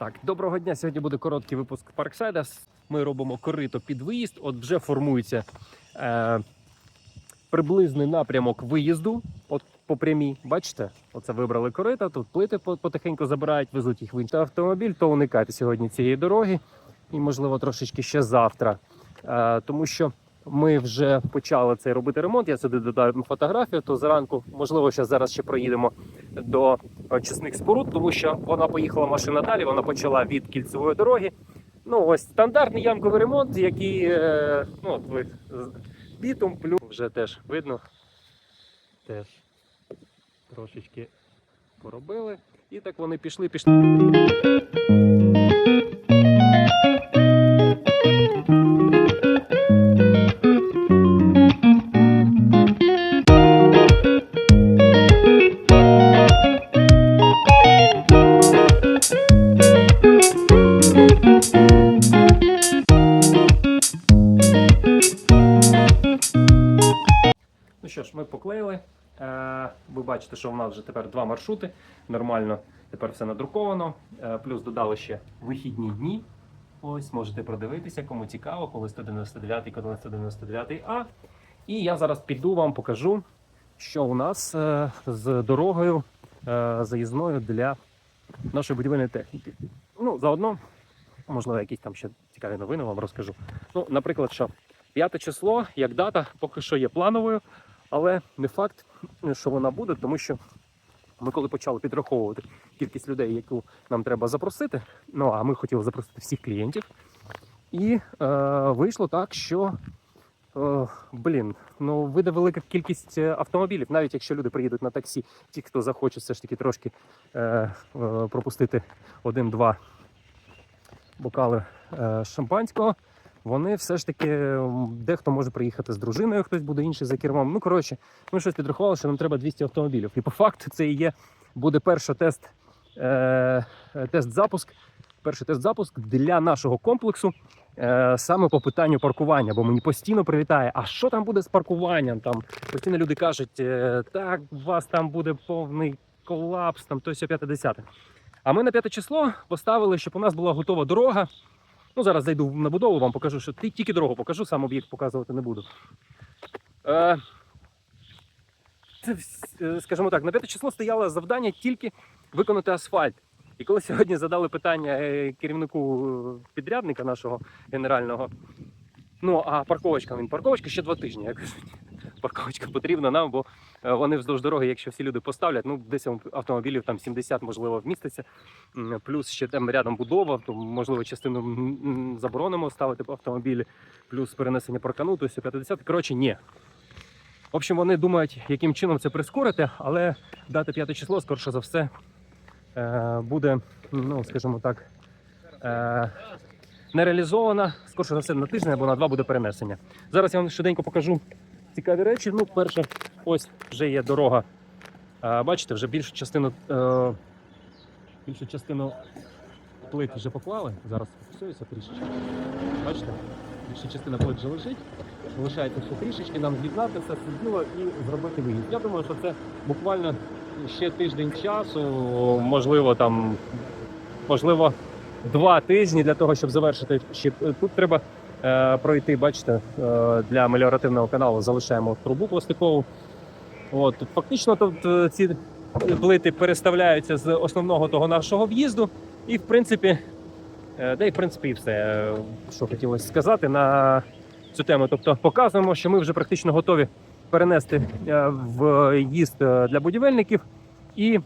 Так, доброго дня. Сьогодні буде короткий випуск Парксайда. Ми робимо корито під виїзд. От вже формується е, приблизний напрямок виїзду. От по прямій. Бачите, оце вибрали корито. Тут плити потихеньку забирають, везуть їх в інший автомобіль. То уникайте сьогодні цієї дороги і, можливо, трошечки ще завтра. Е, тому що ми вже почали цей робити ремонт. Я сюди додав фотографію. То зранку, можливо, ще зараз ще проїдемо до очисних споруд, тому що вона поїхала машина далі. Вона почала від кільцевої дороги. Ну ось стандартний ямковий ремонт, який е, ну, от бітум плюс вже теж видно. Теж трошечки поробили. І так вони пішли, пішли. Поклеїли. Е, Ви бачите, що в нас вже тепер два маршрути. Нормально тепер все надруковано. Е, Плюс додали ще вихідні дні. Ось можете продивитися, кому цікаво, коли 199, коли 199 А. І я зараз піду вам покажу, що у нас е, з дорогою заїзною для нашої будівельної техніки. Ну, заодно, можливо, якісь там ще цікаві новини вам розкажу. Ну, наприклад, що П'яте число, як дата, поки що є плановою, але не факт, що вона буде, тому що ми коли почали підраховувати кількість людей, яку нам треба запросити, ну а ми хотіли запросити всіх клієнтів, і е, вийшло так, що е, блін, ну вийде велика кількість е, автомобілів, навіть якщо люди приїдуть на таксі, ті, хто захоче все ж таки трошки е, е, пропустити один-два бокали е, шампанського вони все ж таки дехто може приїхати з дружиною, хтось буде інший за кермом. Ну коротше, ми щось підрахували, що нам треба 200 автомобілів. І по факту це і є буде перший тест, е, тест запуск. Перший тест запуск для нашого комплексу е, саме по питанню паркування. Бо мені постійно привітає, а що там буде з паркуванням? Там постійно люди кажуть, е, так, у вас там буде повний колапс, там то сьо п'яте десяте. А ми на п'яте число поставили, щоб у нас була готова дорога. Ну, зараз зайду на будову, вам покажу, що тільки дорогу покажу, сам об'єкт показувати не буду. Е, е, скажімо так, на п'яте число стояло завдання тільки виконати асфальт. І коли сьогодні задали питання е, керівнику е, підрядника нашого генерального, ну а парковочка, він парковочка ще два тижні. Я кажу, «Ні, парковочка потрібна нам, бо е, вони вздовж дороги, якщо всі люди поставлять, ну десь автомобілів там 70 можливо вміститься. Плюс ще там рядом будова, то можливо частину заборонимо ставити автомобілі, плюс перенесення паркану, то 50. Коротше, ні. В общем, вони думають, яким чином це прискорити, але дата 5 число, скорше за все, е, буде, ну, скажімо так, е, не реалізована. Скорше за все, на тиждень або на два буде перенесення. Зараз я вам швиденько покажу цікаві речі. Ну, перше, ось вже є дорога. Е, Бачите, вже більшу частину е, більшу частину плит вже поклали. Зараз фіксується трішечки. Бачите? Більша частина плит вже лежить. Залишається ще трішечки нам з'єднати все це діло і зробити виїзд. Я думаю, що це буквально ще тиждень часу, можливо, там, можливо, два тижні для того, щоб завершити. Ще тут треба пройти, бачите, е, для меліоративного каналу залишаємо трубу пластикову. От, фактично тут е, ці плити переставляються з основного того нашого в'їзду. І в принципі, е, да і в принципі все, е, що хотілося сказати на цю тему. Тобто показуємо, що ми вже практично готові перенести е, в'їзд е, для будівельників і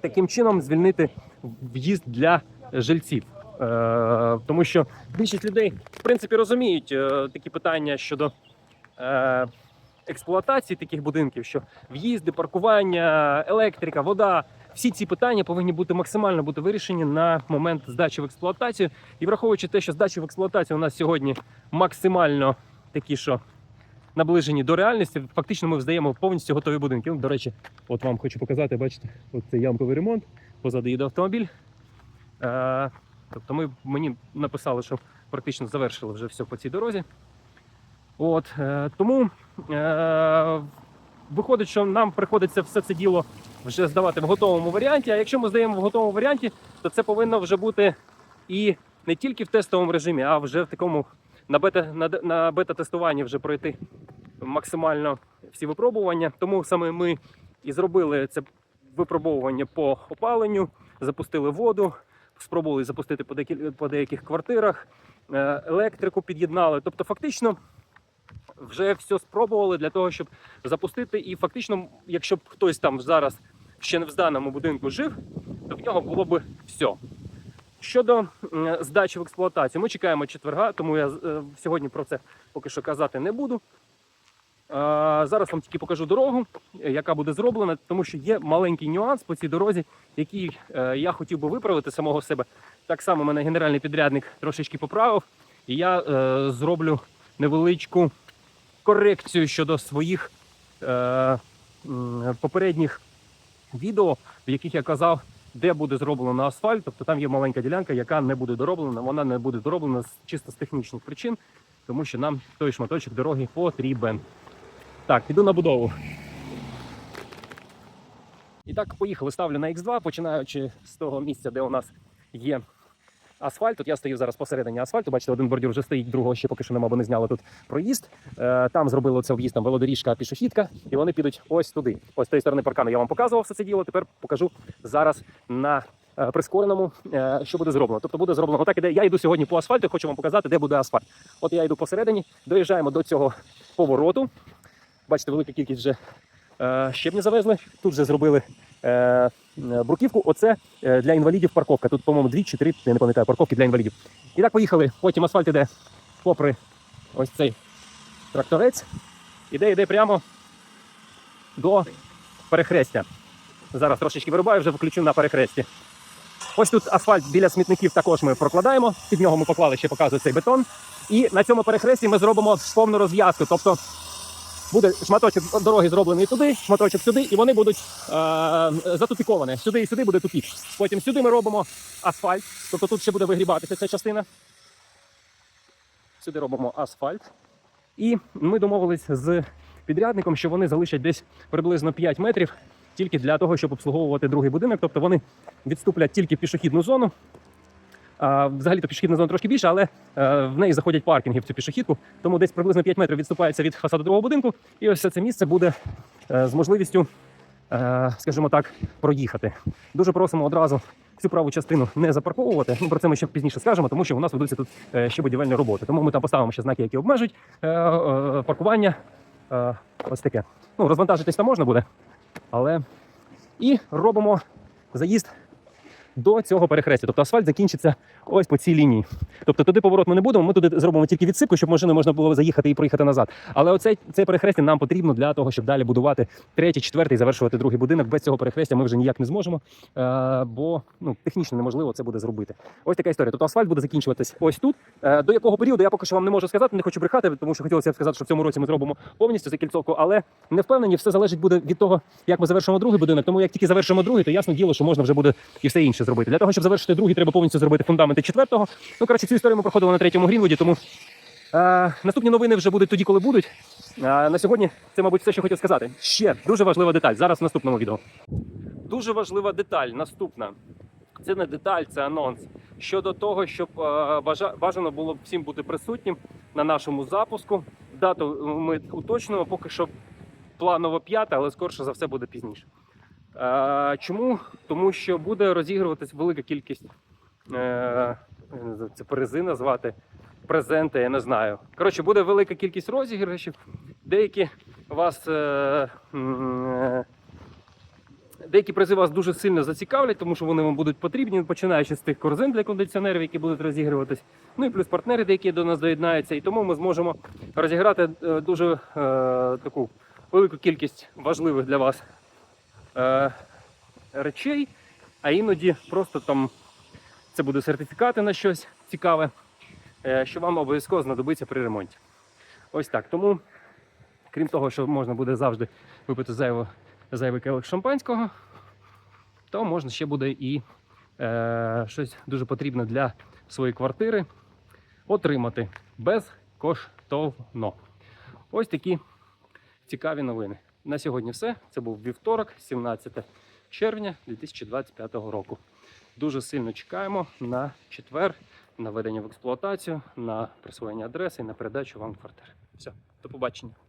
таким чином звільнити в'їзд для жильців. Е, Тому що більшість людей в принципі розуміють е, такі питання щодо. е, Експлуатації таких будинків, що в'їзди, паркування, електрика, вода, всі ці питання повинні бути максимально бути вирішені на момент здачі в експлуатацію. І враховуючи те, що здачі в експлуатацію у нас сьогодні максимально такі, що наближені до реальності, фактично ми вздаємо повністю готові будинки. Ну, до речі, от вам хочу показати, бачите, от це ямковий ремонт, позаду їде автомобіль. Тобто ми, мені написали, що практично завершили вже все по цій дорозі. От, е, тому е, виходить, що нам приходиться все це діло вже здавати в готовому варіанті. А якщо ми здаємо в готовому варіанті, то це повинно вже бути і не тільки в тестовому режимі, а вже в такому на бета на, на бета-тестуванні вже пройти максимально всі випробування. Тому саме ми і зробили це випробовування по опаленню, запустили воду, спробували запустити по, декіль, по деяких квартирах, е, електрику під'єднали. Тобто, фактично, вже все спробували для того, щоб запустити. І фактично, якщо б хтось там зараз ще не в зданому будинку жив, то в нього було б все. Щодо здачі в експлуатацію, ми чекаємо четверга, тому я е, сьогодні про це поки що казати не буду. Зараз вам тільки покажу дорогу, е, яка буде зроблена, тому що є маленький нюанс по цій дорозі, який е, я хотів би виправити самого себе. Так само мене генеральний підрядник трошечки поправив, і я е, зроблю невеличку корекцію щодо своїх попередніх відео, в яких я казав, де буде зроблено асфальт. Тобто там є маленька ділянка, яка не буде дороблена. Вона не буде дороблена чисто з технічних причин, тому що нам той шматочок дороги потрібен. Так, піду на будову. І так, поїхали. Ставлю на X2, починаючи з того місця, де у нас є асфальт. Тут я стою зараз посередині асфальту. Бачите, один бордюр вже стоїть, другого ще поки що нема, бо не зняли тут проїзд. Е, Там зробили це в'їзд, там велодоріжка, пішохідка, і вони підуть ось туди. Ось з тієї сторони паркану я вам показував все це діло. Тепер покажу зараз на е, прискореному, е, що буде зроблено. Тобто буде зроблено отак, іде. Я йду сьогодні по асфальту, хочу вам показати, де буде асфальт. От я йду посередині, доїжджаємо до цього повороту. Бачите, велика кількість вже е, щебня завезли. Тут вже зробили е, е, бруківку. Оце для інвалідів парковка. Тут, по-моєму, дві чи три, я не пам'ятаю, парковки для інвалідів. І так поїхали. Потім асфальт іде попри ось цей тракторець. Іде, іде прямо до перехрестя. Зараз трошечки вирубаю, вже включу на перехресті. Ось тут асфальт біля смітників також ми прокладаємо. Під нього ми поклали ще показую цей бетон. І на цьому перехресті ми зробимо повну розв'язку. Тобто буде шматочок дороги зроблений туди, шматочок сюди, і вони будуть е- затупіковані. Сюди і сюди буде тупік. Потім сюди ми робимо асфальт, тобто тут ще буде вигрібатися ця частина. Сюди робимо асфальт. І ми домовились з підрядником, що вони залишать десь приблизно 5 метрів тільки для того, щоб обслуговувати другий будинок. Тобто вони відступлять тільки пішохідну зону. Взагалі-то пішохідна зона трошки більша, але е, в неї заходять паркінги в цю пішохідку. Тому десь приблизно 5 метрів відступається від фасаду другого будинку. І ось це місце буде е, з можливістю, е, скажімо так, проїхати. Дуже просимо одразу цю праву частину не запарковувати. Ну про це ми ще пізніше скажемо, тому що у нас ведуться тут ще будівельні роботи. Тому ми там поставимо ще знаки, які обмежують паркування. Ось таке. Ну, розвантажитись там можна буде, але і робимо заїзд до цього перехрестя. Тобто асфальт закінчиться ось по цій лінії. Тобто туди поворот ми не будемо. Ми туди зробимо тільки відсипку, щоб машиною можна було заїхати і проїхати назад. Але оцей цей перехрестя нам потрібно для того, щоб далі будувати третій, четвертий, завершувати другий будинок. Без цього перехрестя ми вже ніяк не зможемо, е, бо ну технічно неможливо це буде зробити. Ось така історія. Тобто асфальт буде закінчуватись ось тут. Е, До якого періоду я поки що вам не можу сказати, не хочу брехати, тому що хотілося б сказати, що в цьому році ми зробимо повністю закільцовку, але не впевнені, все залежить буде від того, як ми завершимо другий будинок. Тому як тільки завершимо другий, то ясно діло, що можна вже буде і все інше зробити. Для того, щоб завершити другий, треба повністю зробити фундаменти четвертого. Ну коротше, цю історію ми проходили на третьому Грінвуді, тому е, наступні новини вже будуть тоді, коли будуть. А на сьогодні це, мабуть, все, що хотів сказати. Ще дуже важлива деталь. Зараз в наступному відео. Дуже важлива деталь. Наступна. Це не деталь, це анонс. Щодо того, щоб е, бажано було всім бути присутнім на нашому запуску. Дату ми уточнимо, поки що планово п'ята, але скорше за все буде пізніше. Е, Чому? Тому що буде розігруватись велика кількість е, це призи назвати, презенти, я не знаю. Коротше, буде велика кількість розіграшів. Деякі вас. Е, Деякі призи вас дуже сильно зацікавлять, тому що вони вам будуть потрібні, починаючи з тих корзин для кондиціонерів, які будуть розігруватись. Ну і плюс партнери, деякі до нас доєднаються. І тому ми зможемо розіграти дуже е, таку велику кількість важливих для вас е, речей, а іноді просто там це буде сертифікати на щось цікаве, е, що вам обов'язково знадобиться при ремонті. Ось так. Тому, крім того, що можна буде завжди випити зайво, зайвий келих шампанського, то можна ще буде і е, щось дуже потрібне для своєї квартири отримати безкоштовно. Ось такі цікаві новини. На сьогодні все. Це був вівторок, 17 червня 2025 року. Дуже сильно чекаємо на четвер, на введення в експлуатацію, на присвоєння адреси і на передачу вам квартир. Все, до побачення.